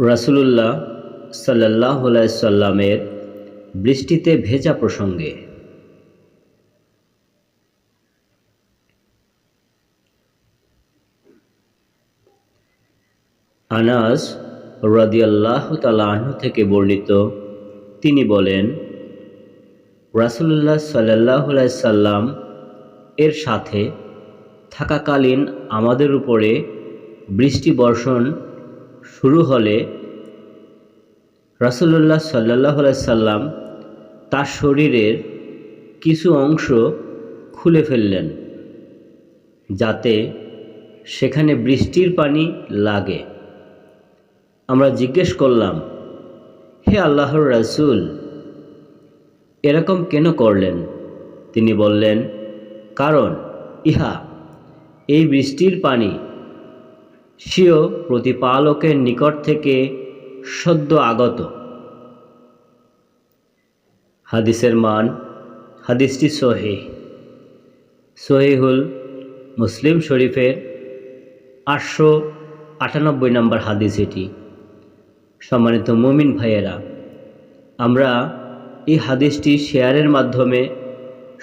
রাসূলুল্লাহ সাল্লাহ সাল্লামের বৃষ্টিতে ভেজা প্রসঙ্গে। আনাস রাদিয়াল্লাহ তালাহ থেকে বর্ণিত, তিনি বলেন, রাসূলুল্লাহ সাল্লাহ সাল্লাম এর সাথে থাকাকালীন আমাদের উপরে বৃষ্টি বর্ষণ শুরু হলে রাসূলুল্লাহ সাল্লাহ সাল্লাম তার শরীরের কিছু অংশ খুলে ফেললেন, যাতে সেখানে বৃষ্টির পানি লাগে। আমরা জিজ্ঞেস করলাম, হে আল্লাহর রাসূল, এরকম কেন করলেন? তিনি বললেন, কারণ, ইহা, এই বৃষ্টির পানি স্বীয় প্রতিপালকের নিকট থেকে সদ্য আগত। হাদিসের মান, হাদিসটি সহি। সহিহুল মুসলিম শরীফের আটশো আটানব্বই নম্বর হাদিস এটি। সম্মানিত মুমিন ভাইয়েরা, আমরা এই হাদিসটি শেয়ারের মাধ্যমে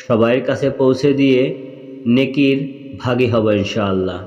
সবাইয়ের কাছে পৌঁছে দিয়ে নেকির ভাগী হব ইনশাআল্লাহ।